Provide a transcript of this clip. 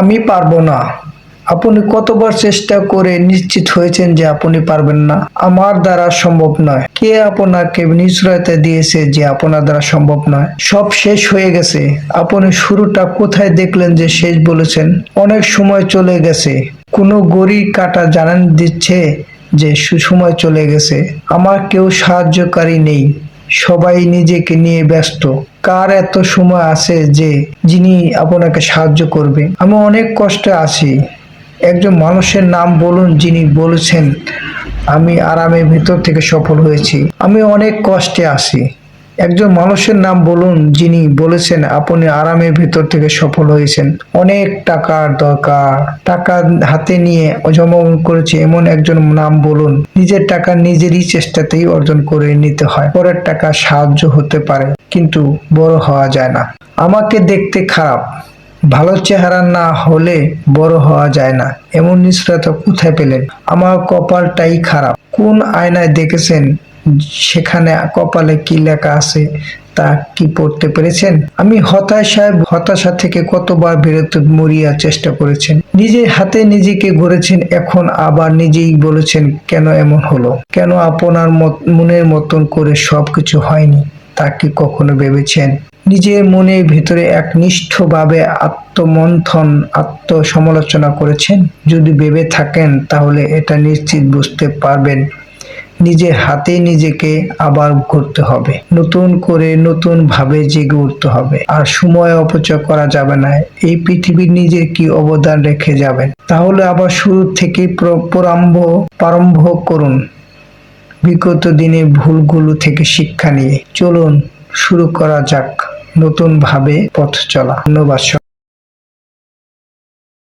আমি পারব না। আপনি কতবার চেষ্টা করে নিশ্চিত হয়েছেন যে আপনি পারবেন না? আমার দ্বারা সম্ভব নয়। কে আপনাকে নিশ্চয়তা দিয়েছে যে আপনার দ্বারা সম্ভব নয়? সব শেষ হয়ে গেছে। আপনি শুরুটা কোথায় দেখলেন যে শেষ বলেছেন? অনেক সময় চলে গেছে। কোনো গড়ি কাটা জানান দিচ্ছে যে সুসময় চলে গেছে। আমার কেউ সাহায্যকারী নেই। সবাই নিজেকে নিয়ে ব্যস্ত। কার এত সময় আছে যে যিনি আপনাকে সাহায্য করবে? আমি অনেক কষ্টে আছি। একজন মানুষের নাম বলুন যিনি বলেছেন, আমি আরামের ভিতর থেকে সফল হয়েছি। আমি অনেক কষ্টে আছি। একজন মানুষের নাম বলুন যিনি বলেছেন, আপনি আরামের ভেতর থেকে সফল হয়েছেন। অনেক টাকার দরকার। টাকা হাতে নিয়ে জমা করেছে এমন একজন নাম বলুন, নিজের টাকা নিজেরই চেষ্টাতেই অর্জন করে নিতে হয়। পরের টাকা সাহায্য হতে পারে, কিন্তু বড় হওয়া যায় না। আমাকে দেখতে খারাপ, ভালো চেহারা না হলে বড় হওয়া যায় না। এমন নিশ্চয়তা কোথায় পেলেন? আমার কপালটাই খারাপ। কোন আয়নায় দেখেছেন সেখানে কপালে কি লেখা আছে তা কি পড়তে পেরেছেন? আমি হতাশায় হতাশা থেকে কতবার বেরোতে মরিয়া চেষ্টা করেছেন। নিজের হাতে নিজেকে গড়েছেন, এখন আবার নিজেই বলেছেন, কেন এমন হলো? কেন আপনার মনের মতন করে সবকিছু হয়নি? তা কি কখনো ভেবেছেন? নিজের মনের ভিতরে একনিষ্ঠভাবে আত্মমন্থন, আত্মসমালোচনা করেছেন? যদি ভেবে থাকেন, তাহলে এটা নিশ্চিত বুঝতে পারবেন। নিজের হাতে নিজেকে আবার করতে হবে। নতুন করে নতুন ভাবে জেগে উঠতে হবে। আর সময় অপচয় করা যাবে না। এই পৃথিবীর নিজের কি অবদান রেখে যাবেন? তাহলে আবার শুরু থেকে প্রারম্ভ প্রারম্ভ করুন। বিগত দিনে ভুলগুলো থেকে শিক্ষা নিয়ে। চলুন শুরু করা যাক নতুন ভাবে পথ চলা। ধন্যবাদ